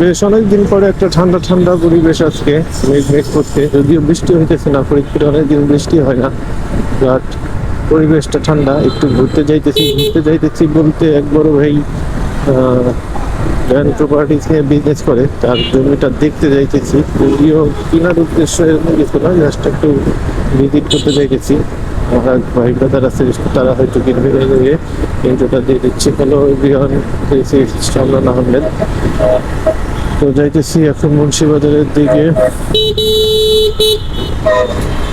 বেশ, অনেকদিন পরে একটা ঠান্ডা ঠান্ডা পরিবেশ আজকে, মেঘ মেঘ করতে যদিও বৃষ্টি হইতেছে না ফরিদপুরে অনেকদিন বৃষ্টি হয় না বাট পরিবেশটা ঠান্ডা, একটু ঘুরতে যাইতেছি ঘুরতে যাইতেছি বলতে এক বড় ভাই ল্যান্ড প্রপার্টিস নিয়ে বিজনেস করে, তার জমিটা দেখতে যাইতেছি। যদিও কেনার উদ্দেশ্য এরকম কিছু না জাস্ট একটু ভিজিট করতে যাইতেছি। আমার ভাই ব্রাদার আছে, তারা হয়তো কিনবে গিয়ে ইন্ট্রোটা দিয়ে দিচ্ছি। দিস ইজ শামরান আহমেদ তো যাইতেছি এখন মুন্সিবাজারের দিকে।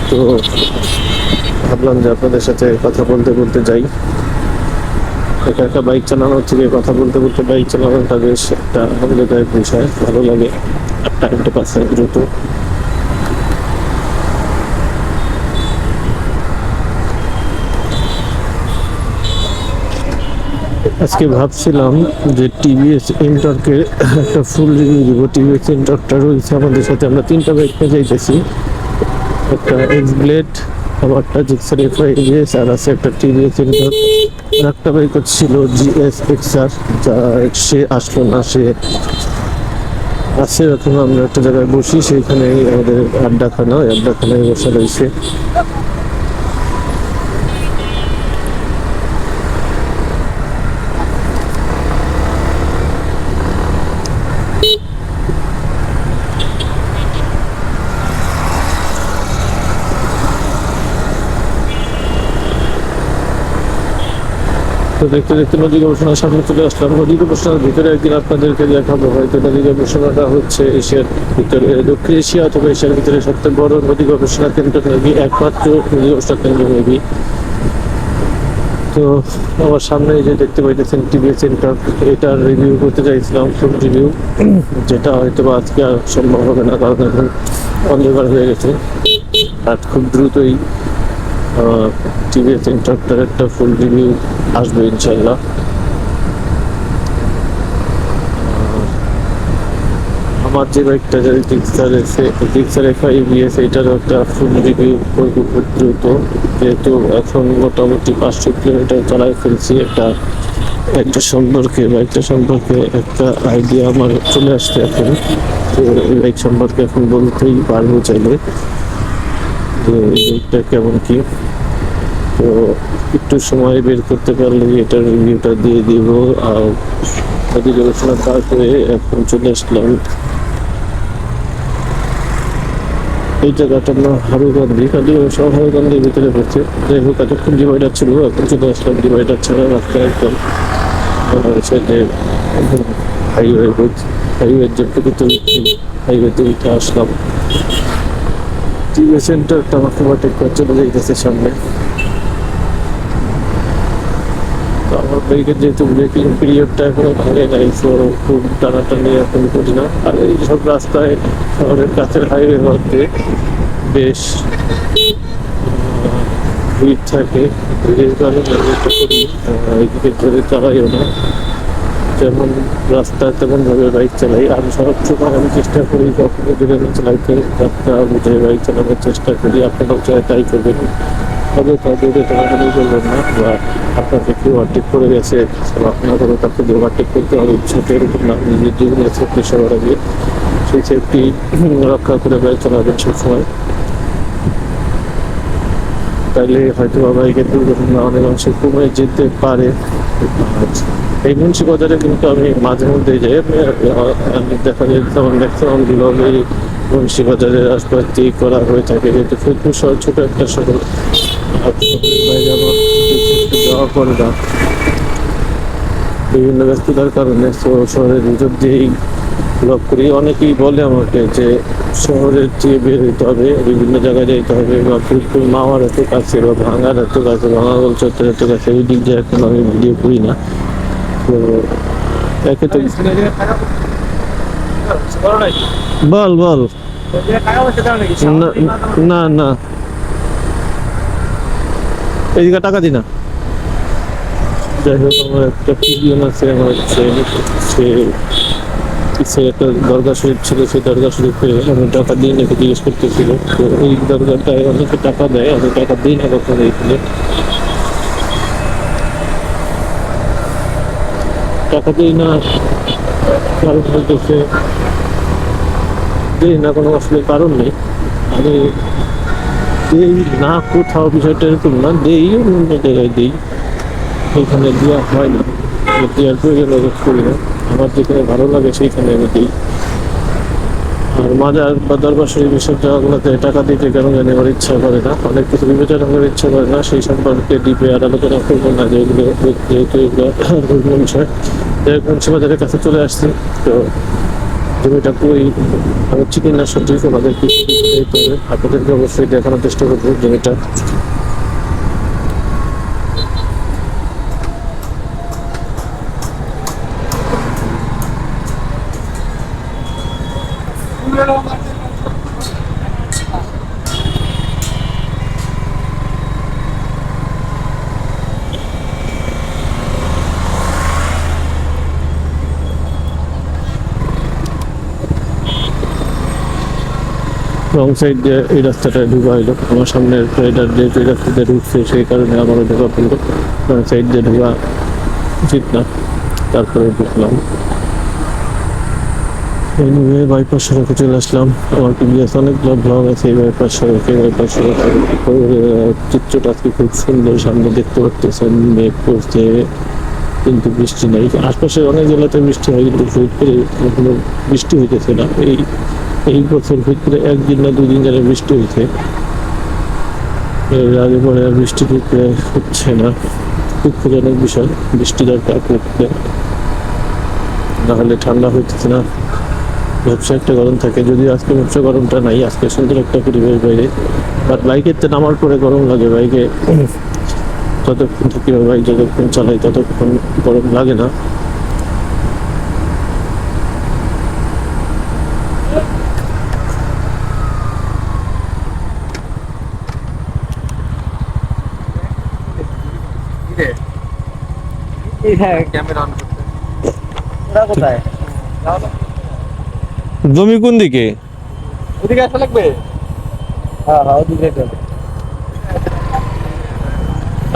তো ভাবলাম যে আপনাদের সাথে কথা বলতে বলতে যাই। একা একা বাইক চালানো থেকে কথা বলতে বলতে বাইক চালানোটা বেশ একটা আনন্দদায়ক বিষয় ভালো লাগে। টাইমটা পাস হয় দ্রুত। আজকে ভাবছিলাম যে টিভিএস ইন্টর্কের একটা ফুল রিভিউ দিব। টিভিএস ইন্টর্কটা রয়েছে আমাদের সাথে। আমরা তিনটা বাইক নিয়ে যাইতেছি। একটা এক্স ব্লেড আমারটা Gixxer F I S R আছে একটা টিভিএস আর একটা বাইক ছিল জিএস, এক্সআর, যা সে আসলো না, সে আছে এরকম আমরা একটা জায়গায় বসি সেইখানে আমাদের আড্ডাখানা, ওই আড্ডাখানায় বসে রয়েছে। তো দেখতে দেখতে নদী গবেষণার সামনে চলে আসলাম। নদী গবেষণার ভিতরে একদিন আপনাদেরকে দেখাবো হয়তো নদী গবেষণাটা হচ্ছে এশিয়ার ভিতরে দক্ষিণ এশিয়া অথবা এশিয়ার ভিতরে সবচেয়ে বড় নদী গবেষণা কেন্দ্র মেবি, একমাত্র নদী গবেষণা কেন্দ্র মেবি। তো আমার সামনে যে দেখতে পাইতেছেন টিভি সেন্টার, এটার রিভিউ করতে চাইছিলাম ফুল রিভিউ যেটা হয়তো বা আজকে আর সম্ভব হবে না, কারণ এখন অন্ধকার হয়ে গেছে। আর খুব দ্রুতই টিভিএস ইন্টারপ্টার একটা ফুল রিভিউ আসবে ইনশাল্লাহ আমার যে বাইকটা যে ডিক্সার এসে ডিক্সার এফ আই বিএস এটারও একটা ফুল রিভিউ করব খুব দ্রুত। যেহেতু এখন মোটামুটি পাঁচশো কিলোমিটার চালায় ফেলছি একটা একটা সম্পর্কে, বাইকটা সম্পর্কে একটা আইডিয়া আমার চলে আসছে এখন। তো বাইক সম্পর্কে এখন বলতেই পারব চাইলে। যে বাইকটা কেমন কি? তো একটু সময় বের করতে পারলে এটার রিভিউটা দিয়ে দিব। আর নদী গবেষণা পার করে এখন চলে আসলাম। এই জায়গাটার নাম হারুগান্ধি, খালি সব হারুগান্ধির ভিতরে পড়ছে। যাই হোক, এতক্ষণ ডিভাইডার ছিল, এখন চলে আসলাম ডিভাইডার ছাড়া রাস্তা একদম হাইওয়ে হাইওয়ে যে প্রকৃত হাইওয়েতে উঠে আসলাম। টিভি সেন্টারটা আমাকে ওভারটেক করে চলে যাইতেছে সামনে। তো আমার বাইকের যেহেতু ব্রেকিং পিরিয়ডটা এখনও ভাঙে নাই তো খুব টানাটানি এখন করি না। আর এই সব রাস্তায় শহরের কাছের হাইওয়ে মধ্যে বেশ ভিড় থাকে। ভিড়ের কারণে আহ, ধরে চালাইও না। যেমন রাস্তা তেমন ভাবে বাইক চালাই। আমি সব সময় আমি চেষ্টা করি কখনো দূরে না চালাইতে রাস্তা বুঝে বাইক চালানোর চেষ্টা করি, আপনারাও চাই তাই করবেন। তবে তাদের টানাটানি করবেন না বা আপনাকে কেউ ওভারটেক করে গেছে আপনাদেরও তাকে দিয়ে ওভারটেক করতে হবে। ছোট এরকম না নিজের জীবনে সেফটি সবার আগে সেই সেফটি রক্ষা করে বাইক চালাবেন সবসময়। তাইলে হয়তো বাইকের দুর্ঘটনা অনেক অংশে কমে যেতে পারে। আর এই মুন্সি বাজারে কিন্তু আমি মাঝে মধ্যে আমি দেখা যায় যেমন ম্যাক্সিমাম বিভাগে মুন্সি বাজারের আশপাশ করা হয়ে থাকে, যেহেতু ফরিদপুর শহর ছোট একটা শহর যাওয়া না, বিভিন্ন ব্যস্ততার কারণে শহরের ভিতর দিয়েই ব্লগ করি। অনেকেই বলে আমাকে যে, শহরের দিয়ে বের হইতে হবে, বিভিন্ন জায়গায় যেতে হবে, বা ফরিদপুর মাওয়ার এত কাছে, বা ভাঙার এত কাছে ভাঙাগল চত্বর এত কাছে ওই দিক দিয়ে এখন আমি ভিডিও করি না। একে তো বল বল। না- না এদিকে টাকা দি না। যাই হোক, আমার একটা আছে, আমার সে সে একটা দরগা শরীফ ছিল সেই দরগা শরীফে আমি টাকা দিই নাকি জিজ্ঞেস করতেছিল। তো ওই দরগাটায় অনেকে টাকা দেয়, আমি টাকা দিই না কখনো এইখানে টাকা দিই না কারণ বলতেছে দেই না, কোনো আসলে কারণ নেই। আমি দেই না কোথাও, বিষয়টা এরকম না, দেই, অন্য জায়গায় দেই। সেইখানে দেওয়া হয় না। দেওয়ার প্রয়োজন করি না। আমার যেখানে ভালো লাগে, সেইখানে আমি দিই। মাজার বা দরবার শরীফ এসব জায়গাগুলোতে টাকা দিতে কেন জানি আমার ইচ্ছা করে না। অনেক কিছু বিবেচনা করার ইচ্ছা করে না। সেই সম্পর্কে ডিপে আর আলোচনা করব না, যেগুলো যেহেতু এগুলো বিষয়। মুন্সিবাজারের কাছে চলে আসছি। তো জমিটা কই আমি চিকেন না সঠিক ওনাদের কিছু আপনাদেরকে অবশ্যই দেখানোর চেষ্টা করব জমিটা। রং সাইড দিয়ে এই রাস্তাটা ঢুকা হইল। আমার সামনের রাইডার যেহেতু এই রাস্তাতে ঢুকছে সেই কারণে আমারও ঢোকা পড়ল রং সাইড দিয়ে ঢোকা উচিত না। তারপরে ঢুকলাম। এনিওয়ে বাইপাস সড়কে চলে আসলাম। আমার প্রিভিয়াস অনেকগুলো ব্লগ আছে, এই বাইপাস সড়কে বাইপাস সড়কের চিত্রটা আজকে খুব সুন্দর, সামনে দেখতে পাচ্ছেন মেঘ পড়ছে কিন্তু বৃষ্টি নেই। আশপাশের অনেক জেলাতে বৃষ্টি হয়, কিন্তু ফরিদপুরে এখনও বৃষ্টি হইতেছে না। এই এই বছর ভিতরে একদিন না দুদিন ধরে বৃষ্টি হয়েছে এর আগে পরে বৃষ্টি ভিতরে হচ্ছে না। দুঃখজনক বিষয়, বৃষ্টি দরকার করতে নাহলে ঠান্ডা হইতেছে না। ব্যবসা একটা গরম থাকে যদি আজকে ব্যবসা গরমটা নাই, আজকে সুন্দর একটা পরিবেশ বাইরে। বাট বাইকের তো নামার পরে গরম লাগে বাইকে যতক্ষণ থাকি বাইক যতক্ষণ চালাই, ততক্ষণ গরম লাগে না ক্যামেরা অন করতে ওরা কোথায় জমি কোন দিকে? ওদিকে আসা লাগবে? হ্যাঁ হ্যাঁ ওদিকে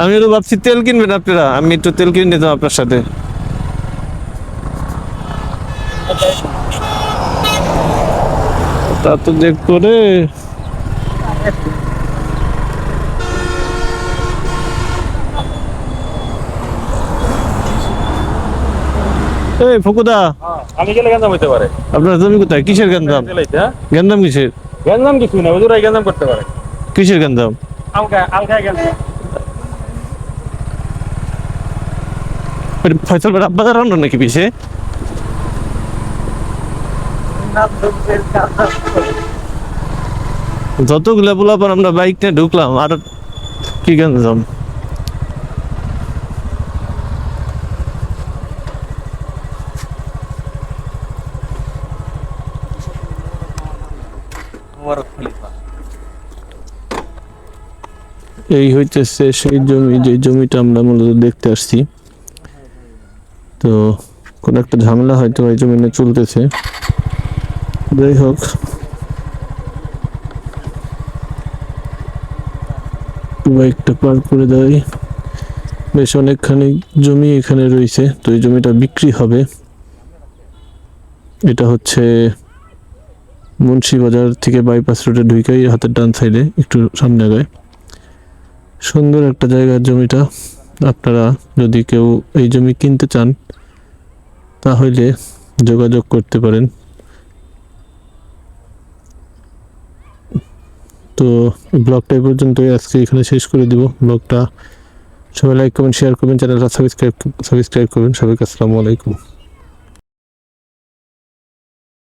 আমি তো ভাবছি তেল কিনবেন আপনারা। আমি একটু তেল কিনে নিতাম আপনার সাথে। তা তো দেখ করে এই ফকুদা আমি গেলে গেঞ্জাম হইতে পারে। আপনার জমি কোথায়? কিসের গেন্দাম হ্যাঁ? গেন্দাম কিসের? গেঞ্জাম কিছু না ওজুরাই গেঞ্জাম করতে পারে। কিসের গেন্দাম আলগা আলগা গেঞ্জাম ফয়সল ভাই আব্বা দাঁড়ানো নাকি পিছে? যতগুলা আমরা বাইক নিয়ে ঢুকলাম আর কি গেঞ্জাম এই হইতেছে সেই জমি, যে জমিটা আমরা মূলত দেখতে আসছি। তো কোন একটা ঝামেলা হয়তো এই জমিনে চলতেছে। যাই হোক। বাইকটা পার করে দেয়। বেশ অনেকখানি জমি এখানে রয়েছে, তো এই জমিটা বিক্রি হবে। এটা হচ্ছে মুন্সি বাজার থেকে বাইপাস রোডে ঢুকাই হাতের ডান সাইডে, একটু সামনে আগায়। সুন্দর একটা জায়গার জমিটা। আপনারা যদি কেউ এই জমি কিনতে চান, তাহলে যোগাযোগ করতে পারেন। তো ব্লগটা এই পর্যন্তই। আজকে এখানে শেষ করে দিব ব্লগটা। সবাই লাইক কমেন্ট শেয়ার করবেন, চ্যানেলটা সাবস্ক্রাইব সাবস্ক্রাইব করবেন। সবাইকে আসসালামু আলাইকুম।